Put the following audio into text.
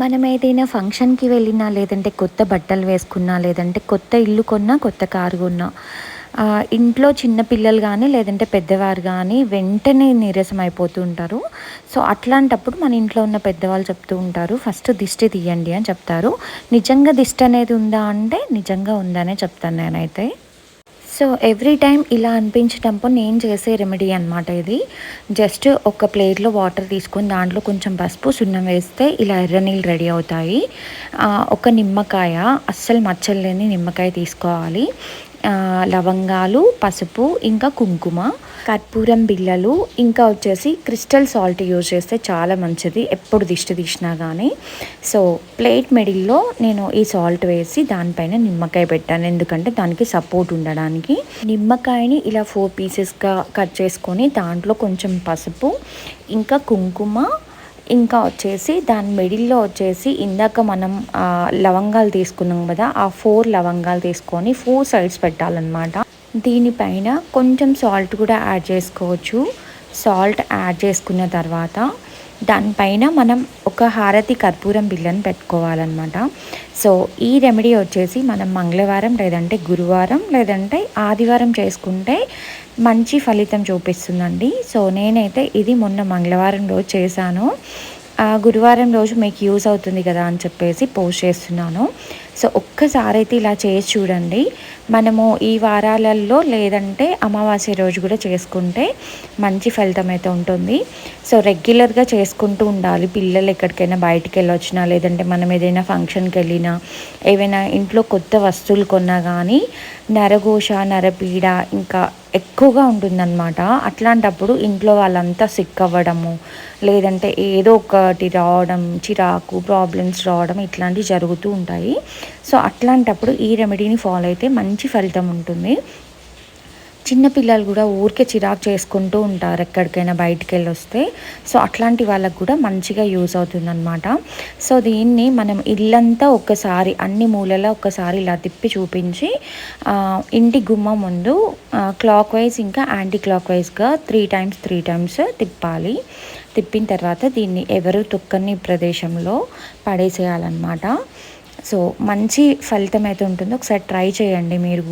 మనం ఏదైనా ఫంక్షన్కి వెళ్ళినా లేదంటే కొత్త బట్టలు వేసుకున్నా లేదంటే కొత్త ఇల్లు కొన్నా కొత్త కారు కొన్నా ఇంట్లో చిన్న పిల్లలు కానీ లేదంటే పెద్దవారు కానీ వెంటనే నీరసం అయిపోతూ ఉంటారు. సో అట్లాంటప్పుడు మన ఇంట్లో ఉన్న పెద్దవాళ్ళు చెప్తూ ఉంటారు ఫస్ట్ దిష్టి తీయండి అని చెప్తారు. నిజంగా దిష్టి అనేది ఉందా అంటే నిజంగా ఉందనే చెప్తాను నేనైతే. సో ఎవ్రీ టైం ఇలా అనిపించేటప్పుడు నేను చేసే రెమెడీ అనమాట ఇది. జస్ట్ ఒక ప్లేట్లో వాటర్ తీసుకొని దాంట్లో కొంచెం పసుపు సున్నం వేస్తే ఇలా ఎర్ర నీళ్ళు రెడీ అవుతాయి. ఒక నిమ్మకాయ అస్సలు మచ్చలు లేని నిమ్మకాయ తీసుకోవాలి. లవంగాలు పసుపు ఇంకా కుంకుమ కర్పూరం బిళ్ళలు ఇంకా వచ్చేసి క్రిస్టల్ సాల్ట్ యూజ్ చేస్తే చాలా మంచిది. ఎప్పుడు దిష్టి తీసినా కానీ సో ప్లేట్ మెడిల్లో నేను ఈ సాల్ట్ వేసి దానిపైన నిమ్మకాయ పెట్టాను. ఎందుకంటే దానికి సపోర్ట్ ఉండడానికి. నిమ్మకాయని ఇలా ఫోర్ పీసెస్గా కట్ చేసుకొని దాంట్లో కొంచెం పసుపు ఇంకా కుంకుమ ఇంకా వచ్చేసి దాని మిడిల్లో వచ్చేసి ఇందాక మనం లవంగాలు తీసుకున్నాం కదా ఆ ఫోర్ లవంగాలు తీసుకొని ఫోర్ సైడ్స్ పెట్టాలన్నమాట. దీనిపైన కొంచెం సాల్ట్ కూడా యాడ్ చేసుకోవచ్చు. సాల్ట్ యాడ్ చేసుకున్న తర్వాత దానిపైన మనం ఒక హారతి కర్పూరం బిల్లను పెట్టుకోవాలన్నమాట. సో ఈ రెమెడీ వచ్చేసి మనం మంగళవారం లేదంటే గురువారం లేదంటే ఆదివారం చేసుకుంటే మంచి ఫలితం చూపిస్తుందండి. సో నేనైతే ఇది మొన్న మంగళవారం రోజు చేశాను. గురువారం రోజు మీకు యూస్ అవుతుంది కదా అని చెప్పేసి పోస్ట్ చేస్తున్నాను. సో ఒక్కసారి అయితే ఇలా చేసి చూడండి. మనము ఈ వారాలలో లేదంటే అమావాస్య రోజు కూడా చేసుకుంటే మంచి ఫలితం అయితే ఉంటుంది. సో రెగ్యులర్గా చేసుకుంటూ ఉండాలి. పిల్లలు ఎక్కడికైనా బయటికి వెళ్ళొచ్చినా లేదంటే మనం ఏదైనా ఫంక్షన్కి వెళ్ళినా ఏవైనా ఇంట్లో కొత్త వస్తువులు కొన్నా కానీ నరఘోష నరపీడ ఇంకా ఎక్కువగా ఉంటుందన్నమాట. అట్లాంటప్పుడు ఇంట్లో వాళ్ళంతా సిక్ అవ్వడము లేదంటే ఏదో ఒకటి రావడం చిరాకు ప్రాబ్లమ్స్ రావడం ఇట్లాంటివి జరుగుతూ ఉంటాయి. సో అట్లాంటప్పుడు ఈ రెమెడీని ఫాలో అయితే మంచి ఫలితం ఉంటుంది. చిన్నపిల్లలు కూడా ఊరికే చిరాకు చేసుకుంటూ ఉంటారు ఎక్కడికైనా బయటికి వెళ్ళి వస్తే సో అట్లాంటి వాళ్ళకు కూడా మంచిగా యూజ్ అవుతుందన్నమాట. సో దీన్ని మనం ఇల్లంతా ఒక్కసారి అన్ని మూలలో ఒక్కసారి ఇలా తిప్పి చూపించి ఇంటి గుమ్మ ముందు క్లాక్ వైజ్ ఇంకా యాంటీ క్లాక్ వైజ్గా త్రీ టైమ్స్ త్రీ టైమ్స్ తిప్పాలి. తిప్పిన తర్వాత దీన్ని ఎవరు తొక్కని ప్రదేశంలో పడేసేయాలన్నమాట. సో మంచి ఫలితం అయితే ఉంటుందో. ఒకసారి ట్రై చేయండి మీరు కూడా.